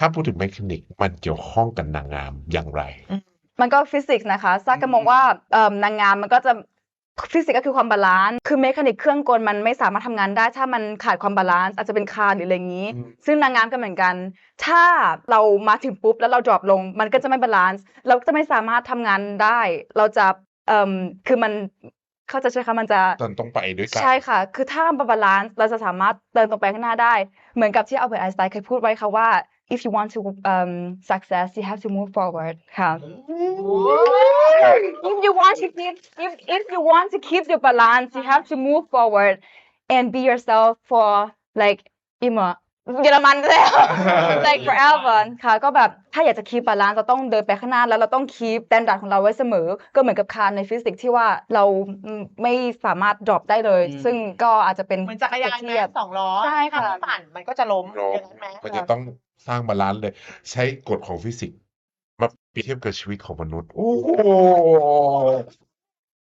ถ้าพูดถึงเมคานิกมันเกี่ยวข้องกับนางงามอย่างไร มันก็ฟิสิกส์นะคะซาก็มองว่าเอิ่มนางงามมันก็จะฟิสิกส์ก็คือความบาลานซ์ คือเมคานิกเครื่องกลมันไม่สามารถทำงานได้ ถ้ามันขาดความบาลานซ์อาจจะเป็นคานหรืออะไรอย่างนี้อืมซึ่งนางงามก็เหมือนกัน ถ้าเรามาถึงปุ๊บแล้วเราดรอปลง มันก็จะไม่บาลานซ์ เราก็จะไม่สามารถทำงานได้ เราจะเอ่มคือมันเขาใจะใช้คำมันจะตอนต้องไปด้วยกัน ใช่ค่ะ คือถ้าบาลานซ์เราจะสามารถเดินตรงไปข้างหน้าได้ เหมือนกับที่อัลเบิร์ตไอน์สไตน์เคยพูดไว้ค่ะว่า if you want to um, success, you have to move forward. Huh? If you want to keep if, if you want to keep the balance, you have to move forward and be yourself for like Emma. เยอรมันแล้ว like forever ค่ะก็แบบถ้าอยากจะ keep balance เราต้องเดินไปข้างหน้าแล้วเราต้อง keep standard ของเราไว้เสมอ ก็เหมือนกับคานในฟิสิกส์ที่ว่าเราอืมไม่สามารถ drop ได้เลยอืมซึ่งก็อาจจะเป็นเหมือนจักรยานเปไหมรียบเทียบสองล้อใช่ค่ะถ้าไม่ปั่นมันก็จะล้มลอย่างนั้นไหมมันจะต้องสร้างบาลานซ์เลย ใช้กฎของฟิสิกส์มาเปรียบเทียบกับชีวิตของมนุษย์ โอ้โห